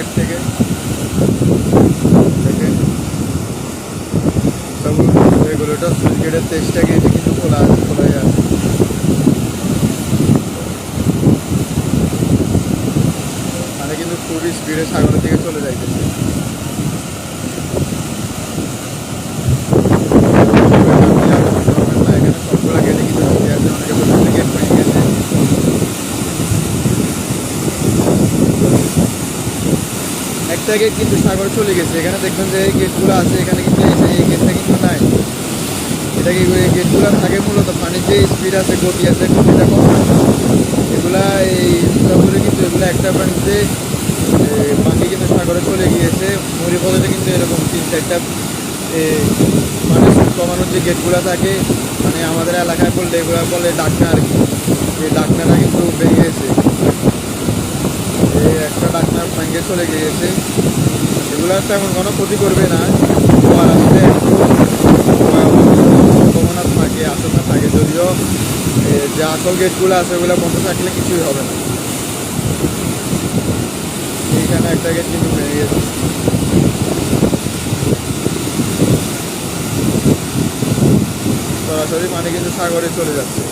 Gate থেকে। Switch গেটের কিন্তু খোলা আছে, খোলাই আছে। মানে কিন্তু খুবই স্পিডে সাগরের দিকে চলে যাইতেছে না, এখানে সবগুলো গেটে কিন্তু ঢুকে আছে অনেকে বলছে গেট ভেঙে গেছে গেট কিন্তু সাগর চলে গেছে। এখানে দেখবেন যে এই গেটগুলো আছে, এখানে কিন্তু এই এই গেটটা কিন্তু নাই। এটা কি গেটগুলো থাকে মূলত পানির যে স্পিড আছে, গতি আছে, গতিটা কম। থাকে। এগুলা এই জঙ্গলে কিন্তু এগুলো একটা পানিতে পাখি কিন্তু সাগরে চলে গিয়েছে। মরিপদতে কিন্তু এরকম তিন চারটা মানে কমানোর যে গেটগুলো থাকে মানে আমাদের এলাকায় বললে এগুলো বলে ডাকনা আর কি। এই ডাকনাটা কিন্তু এই একটা ডাকনা ভেঙে চলে গিয়েছে। এগুলো তেমন কোনো ক্ষতি করবে না। জোয়ার আসলে একটু থাকে, আশঙ্কা থাকে। যদিও যে আসল গেটগুলো আছে, ওগুলো বন্ধ থাকলে কিছুই হবে না। এইখানে একটা গেট কিন্তু ভেঙে গেছে। সরাসরি পানি কিন্তু সাগরে চলে যাচ্ছে।